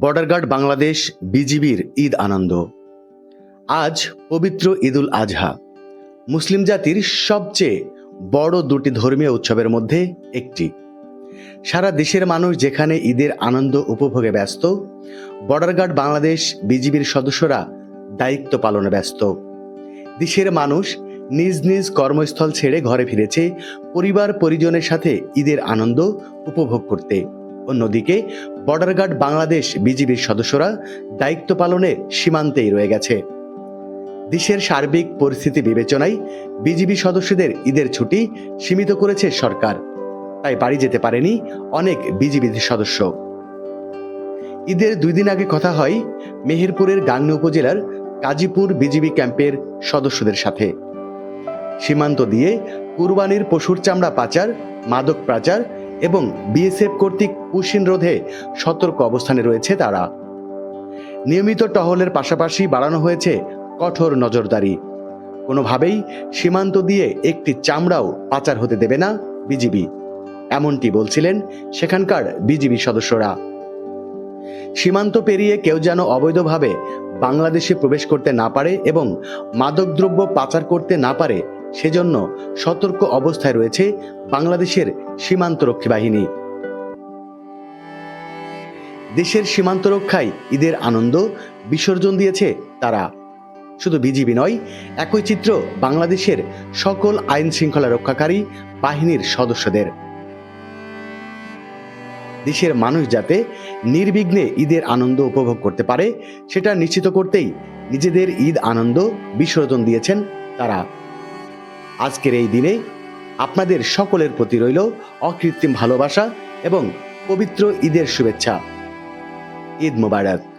Border guard Bangladesh বিজিবির ঈদ আনন্দ। আজ পবিত্র ঈদুল আজহা। মুসলিম জাতির সবচেয়ে বড় দুটি ধর্মীয় উৎসবের মধ্যে একটি। সারা দেশের মানুষ যেখানে ঈদের আনন্দ উপভোগে ব্যস্ত বর্ডার গার্ড বাংলাদেশ বিজিবির সদস্যরা দায়িত্ব পালনে ব্যস্ত। দেশের মানুষ নিজ নিজ কর্মস্থল ছেড়ে ঘরে ফিরেছে পরিবার পরিজনের সাথে ঈদের আনন্দ উপভোগ করতে। অন্যদিকে বর্ডার গার্ড বাংলাদেশ বিজিবির সদস্যরা দায়িত্ব পালনে সীমান্তেই রয়ে গেছে। দেশের সার্বিক পরিস্থিতি বিবেচনায় বিজিবি সদস্যদের ঈদের ছুটি সীমিত করেছে সরকার। তাই বাড়ি যেতে পারেনি অনেক বিজিবি সদস্য। ঈদের দুই দিন আগে কথা হয় মেহেরপুরের গাংনী উপজেলার কাজীপুর বিজিবি ক্যাম্পের সদস্যদের সাথে। সীমান্ত দিয়ে কুরবানির পশুর চামড়া পাচার, মাদক পাচার এবং বিএসএফ কর্তৃক পুশিন রোধে সতর্ক অবস্থানে রয়েছে তারা। নিয়মিত টহলের পাশাপাশি বাড়ানো হয়েছে কঠোর নজরদারি। কোনোভাবেই সীমান্ত দিয়ে একটি চামড়াও পাচার হতে দেবে না বিজিবি। এমনটি বলছিলেন সেখানকার বিজিবি সদস্যরা। সীমান্ত পেরিয়ে কেউ যেন অবৈধভাবে বাংলাদেশে প্রবেশ করতে না পারে এবং মাদকদ্রব্য পাচার করতে না পারে সেজন্য সতর্ক অবস্থায় রয়েছে বাংলাদেশের সীমান্তরক্ষী বাহিনী। দেশের সীমান্ত রক্ষায় ঈদের আনন্দ বিসর্জন দিয়েছে তারা। শুধু বিজিবি নয়, একই চিত্র বাংলাদেশের সকল আইন শৃঙ্খলা রক্ষাকারী বাহিনীর সদস্যদের। দেশের মানুষ যাতে নির্বিঘ্নে ঈদের আনন্দ উপভোগ করতে পারে, সেটা নিশ্চিত করতেই নিজেদের ঈদ আনন্দ বিসর্জন দিয়েছেন তারা। আজকের এই দিনে আপনাদের সকলের প্রতি রইল অকৃত্রিম ভালোবাসা এবং পবিত্র ঈদের শুভেচ্ছা। ঈদ মোবারক।